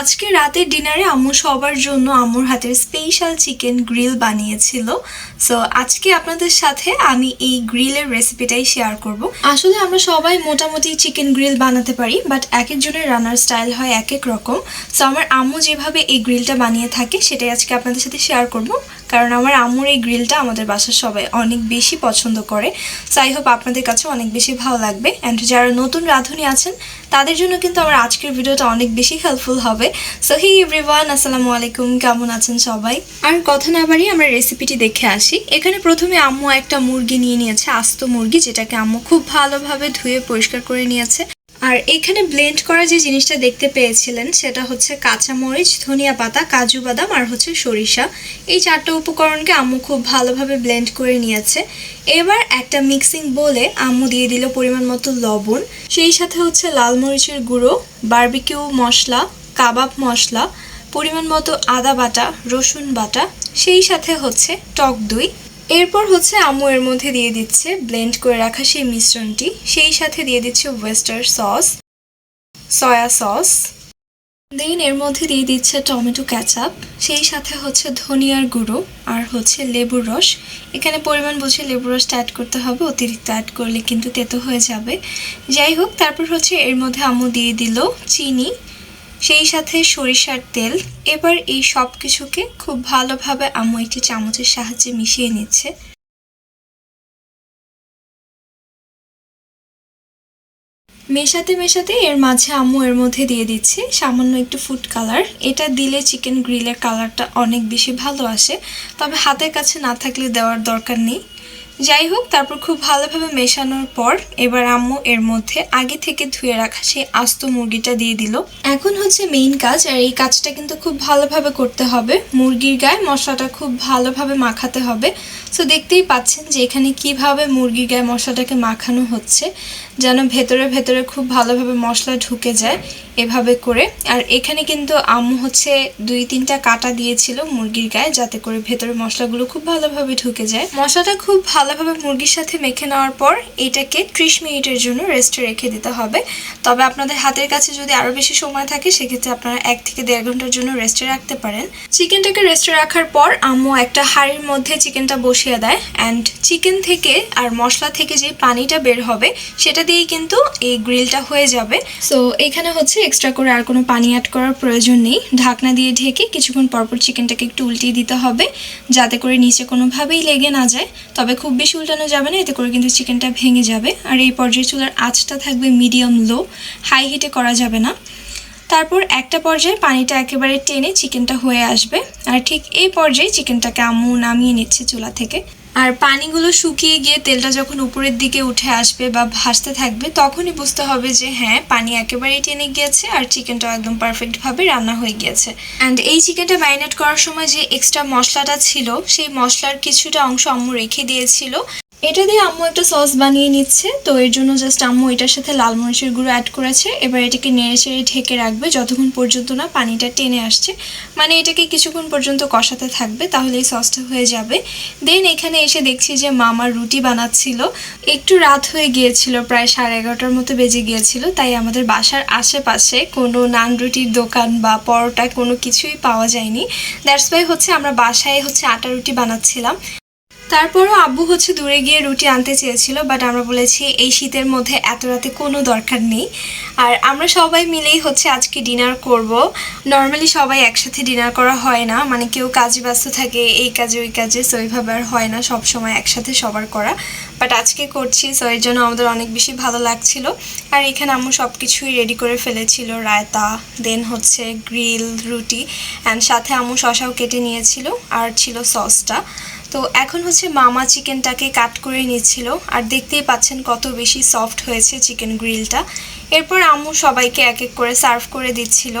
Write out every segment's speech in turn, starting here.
আজকে রাতের ডিনারে আম্মু সবার জন্য আম্মুর হাতের স্পেশাল চিকেন গ্রিল বানিয়েছিল। সো আজকে আপনাদের সাথে আমি এই গ্রিলের রেসিপিটাই শেয়ার করব। আসলে আমরা সবাই মোটামুটি চিকেন গ্রিল বানাতে পারি বাট এক একজনের রান্নার স্টাইল হয় এক এক রকম। সো আমার আম্মু যেভাবে এই গ্রিলটা বানিয়ে থাকে, সেটাই আজকে আপনাদের সাথে শেয়ার করব। কারণ আমার আম্মুর এই গ্রিলটা আমাদের বাসার সবাই অনেক বেশি পছন্দ করে। সো আই হোপ আপনাদের কাছে অনেক বেশি ভালো লাগবে। অ্যান্ড যারা নতুন রাঁধুনি আছেন, তাদের জন্য কিন্তু আমার আজকের ভিডিওটা অনেক বেশি হেল্পফুল হবে। সো হি এভরিওয়ান আসসালামু আলাইকুম। কেমন আছেন সবাই? আর কথা না বাড়িয়ে আমরা রেসিপিটি দেখে আসি। এখানে প্রথমে আম্মু একটা মুরগি নিয়ে নিয়েছে, আস্ত মুরগি, যেটাকে আম্মু খুব ভালোভাবে ধুয়ে পরিষ্কার করে নিয়েছে। আর এখানে ব্লেন্ড করা যে জিনিসটা দেখতে পেয়েছিলেন, সেটা হচ্ছে কাঁচামরিচ, ধনিয়া পাতা, কাজু বাদাম আর হচ্ছে সরিষা। এই চারটা উপকরণকে আম্মু খুব ভালোভাবে ব্লেন্ড করে নিয়েছে। এবার একটা মিক্সিং বলে আম্মু দিয়ে দিল পরিমাণ মতো লবণ। সেই সাথে হচ্ছে লাল মরিচের গুঁড়ো বার্বিকিউ মশলা, কাবাব মশলা, পরিমাণ মতো আদা বাটা, রসুন বাটা, সেই সাথে হচ্ছে টক দই। এরপর হচ্ছে আমু এর মধ্যে দিয়ে দিচ্ছে ব্লেন্ড করে রাখা সেই মিশ্রণটি। সেই সাথে দিয়ে দিচ্ছে oyster sauce soya sauce then এর মধ্যে দিয়ে দিচ্ছে টমেটো ক্যাচাপ সেই সাথে হচ্ছে ধনিয়ার গুঁড়ো আর হচ্ছে লেবুর রস। এখানে পরিমাণ বুঝে লেবুর রসটা অ্যাড করতে হবে, অতিরিক্ত অ্যাড করলে কিন্তু তেতো হয়ে যাবে। যাই হোক, তারপর হচ্ছে এর মধ্যে আমু দিয়ে দিল চিনি সেই সাথে সরিষার তেল। এবার এই সব কিছুকে খুব ভালোভাবে আম্মু একটি চামচের সাহায্যে মিশিয়ে নিচ্ছে। মেশাতে মেশাতে এর মাঝে আম্মু এর মধ্যে দিয়ে দিচ্ছে সামান্য একটু ফুড কালার এটা দিলে চিকেন গ্রিলের কালারটা অনেক বেশি ভালো আসে। তবে হাতের কাছে না থাকলে দেওয়ার দরকার নেই। যাই হোক, তারপর খুব ভালোভাবে মেশানোর পর এবার আম্মু এর মধ্যে আগে থেকে ধুয়ে রাখা সেই আস্ত মুরগিটা দিয়ে দিল। এখন হচ্ছে মেইন কাজ, আর এই কাজটা কিন্তু খুব ভালোভাবে করতে হবে। মুরগির গায়ে মশলাটা খুব ভালোভাবে মাখাতে হবে। সো দেখতেই পাচ্ছেন যে এখানে কীভাবে মুরগির গায়ে মশলাটাকে মাখানো হচ্ছে, যেন ভেতরে ভেতরে খুব ভালোভাবে মশলা ঢুকে যায় এভাবে করে। আর এখানে কিন্তু আম্মু হচ্ছে দুই তিনটা কাটা দিয়েছিল মুরগির গায়ে, যাতে করে ভেতরে মশলাগুলো খুব ভালোভাবে ঢুকে যায়। মশলাটা খুব ভালোভাবে মুরগির সাথে মেখে নেওয়ার পর এটাকে ত্রিশ মিনিটের জন্য রেস্টে রেখে দিতে হবে। তবে আপনাদের হাতের কাছে যদি আরও বেশি সময় থাকে, সেক্ষেত্রে আপনারা এক থেকে দেড় ঘণ্টার জন্য রেস্টে রাখতে পারেন। চিকেনটাকে রেস্টে রাখার পর আম্মু একটা হাঁড়ির মধ্যে চিকেনটা বসিয়ে দেয়। অ্যান্ড চিকেন থেকে আর মশলা থেকে যে পানিটা বের হবে, সেটা দিয়েই কিন্তু এই গ্রিলটা হয়ে যাবে। সো এখানে হচ্ছে এক্সট্রা করে আর কোনো পানি অ্যাড করার প্রয়োজন নেই। ঢাকনা দিয়ে ঢেকে কিছুক্ষণ পরপর চিকেনটাকে একটু উল্টিয়ে দিতে হবে, যাতে করে নিচে কোনোভাবেই লেগে না যায়। তবে খুব বেশি উল্টানো যাবে না, এতে করে কিন্তু চিকেনটা ভেঙে যাবে। আর এই পর্যায়ে চুলার আঁচটা থাকবে মিডিয়াম লো হাই হিটে করা যাবে না। তারপর একটা পর্যায়ে পানিটা একেবারে টেনে চিকেনটা হয়ে আসবে। আর ঠিক এই পর্যায়ে চিকেনটাকে আমু নামিয়ে নিচ্ছে চুলা থেকে। আর পানিগুলো শুকিয়ে গিয়ে তেলটা যখন উপরের দিকে উঠে আসবে বা ভাসতে থাকবে, তখনই বুঝতে হবে যে হ্যাঁ পানি একেবারেই টেনে গিয়েছে আর চিকেনটাও একদম পারফেক্টভাবে রান্না হয়ে গিয়েছে। অ্যান্ড এই চিকেনটা ম্যারিনেট করার সময় যে এক্সট্রা মশলাটা ছিল, সেই মশলার কিছুটা অংশ আম্মু রেখে দিয়েছিল। এটা দিয়ে আম্মু একটা সস বানিয়ে নিচ্ছে। তো এর জন্য জাস্ট আম্মু এটার সাথে লাল মরিচের গুঁড়ো অ্যাড করেছে। এবার এটাকে নেড়ে চেড়ে ঢেকে রাখবে যতক্ষণ পর্যন্ত না পানিটা টেনে আসছে। মানে এটাকে কিছুক্ষণ পর্যন্ত কষাতে থাকবে, তাহলে এই সসটা হয়ে যাবে। দেন এখানে এসে দেখছি যে মামার রুটি বানাচ্ছিল। একটু রাত হয়ে গিয়েছিল, প্রায় সাড়ে এগারোটার মতো বেজে গিয়েছিল। তাই আমাদের বাসার আশেপাশে কোনো নান রুটির দোকান বা পরোটা কোনো কিছুই পাওয়া যায়নি। দ্যাটস ওয়াই হচ্ছে আমরা বাসায় হচ্ছে আটা রুটি বানাচ্ছিলাম। তারপরও আব্বু হচ্ছে দূরে গিয়ে রুটি আনতে চেয়েছিল বাট আমরা বলেছি এই শীতের মধ্যে এত রাতে কোনো দরকার নেই। আর আমরা সবাই মিলেই হচ্ছে আজকে ডিনার করব। নর্মালি সবাই একসাথে ডিনার করা হয় না মানে কেউ কাজে ব্যস্ত থাকে, এই কাজে ওই কাজে সো এইভাবে আর হয় না, সব সময় একসাথে সবার করা। বাট আজকে করছি সো এর জন্য আমাদের অনেক বেশি ভালো লাগছিল। আর এখানে আম্মু সব কিছুই রেডি করে ফেলেছিল, রায়তা দেন হচ্ছে গ্রিল রুটি অ্যান্ড সাথে আম্মু শশাও কেটে নিয়েছিল, আর ছিল সসটা। তো এখন হচ্ছে মামা চিকেনটাকে কাট করে নিচ্ছিল, আর দেখতেই পাচ্ছেন কত বেশি সফট হয়েছে চিকেন গ্রিলটা এরপর আম্মু সবাইকে এক এক করে সার্ভ করে দিচ্ছিল।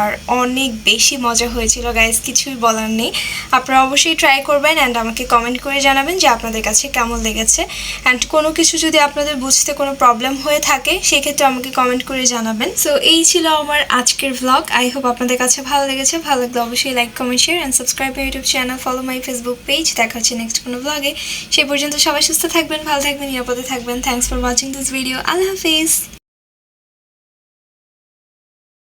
আর অনেক বেশি মজা হয়েছিল গাইজ কিছুই বলার নেই। আপনারা অবশ্যই ট্রাই করবেন অ্যান্ড আমাকে কমেন্ট করে জানাবেন যে আপনাদের কাছে কেমন লেগেছে। অ্যান্ড কোনো কিছু যদি আপনাদের বুঝতে কোনো প্রবলেম হয়ে থাকে, সেক্ষেত্রে আমাকে কমেন্ট করে জানাবেন। সো এই ছিল আমার আজকের ভ্লগ আই হোপ আপনাদের কাছে ভালো লেগেছে। ভালো লাগলে অবশ্যই like comment share and subscribe YouTube channel follow my Facebook page দেখা হচ্ছে নেক্সট কোনো ব্লগে সেই পর্যন্ত সবাই সুস্থ থাকবেন, ভালো থাকবেন, নিরাপদে থাকবেন। Thanks for watching this video Allah Hafiz.